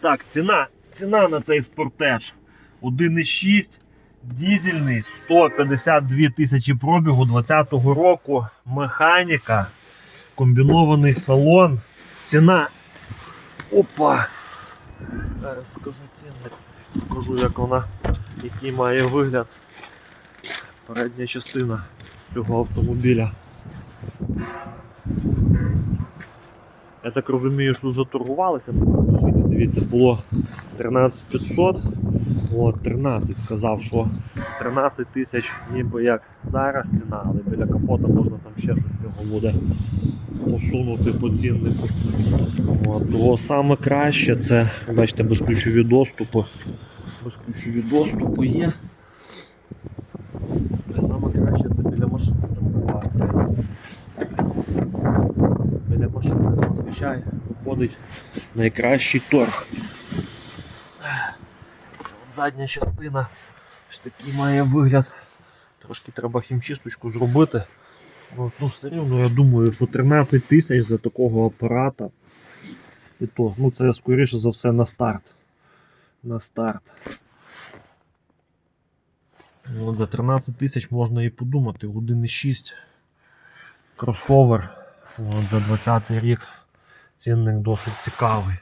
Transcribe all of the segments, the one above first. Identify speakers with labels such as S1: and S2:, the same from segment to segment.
S1: Так, ціна, ціна на цей спортеж 1,6 дізельний, 152 тисячі пробігу 20-го року. Механіка, комбінований салон. Ціна. Опа! Зараз скажу цінник. Покажу, як вона, який має вигляд. Передня частина цього автомобіля. Я так розумію, що вже торгувалися. Дивіться, було 13500. От, 13 сказав, що 13 тисяч ніби як зараз ціна, але біля капота можна там ще щось з нього буде посунути по ціннику. От, того саме краще це, бачите, безключові доступи. Безключові доступи є. Саме краще це біля машини торгуватися. Біля зазвичай виходить найкращий торг. Це от задня частина. Ось такий має вигляд. Трошки треба хімчисточку зробити. От, ну, все рівно я думаю, що 13 тисяч за такого апарата. І то, ну це скоріше за все на старт. На старт. От за 13 тисяч можна і подумати. 1,6 кросовер. От за 20 рік цінник досить цікавий.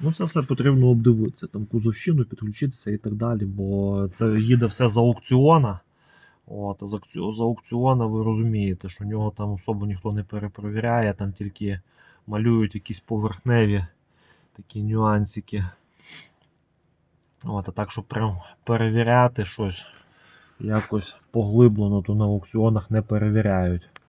S1: Ну, це все потрібно обдивитися, там кузовщину підключитися і так далі, бо це їде все з аукціона. От, а з аукціона ви розумієте, що нього там особо ніхто не перепровіряє, там тільки малюють якісь поверхневі такі нюансики. От, а так, щоб прям перевіряти щось якось поглиблено, то на аукціонах не перевіряють.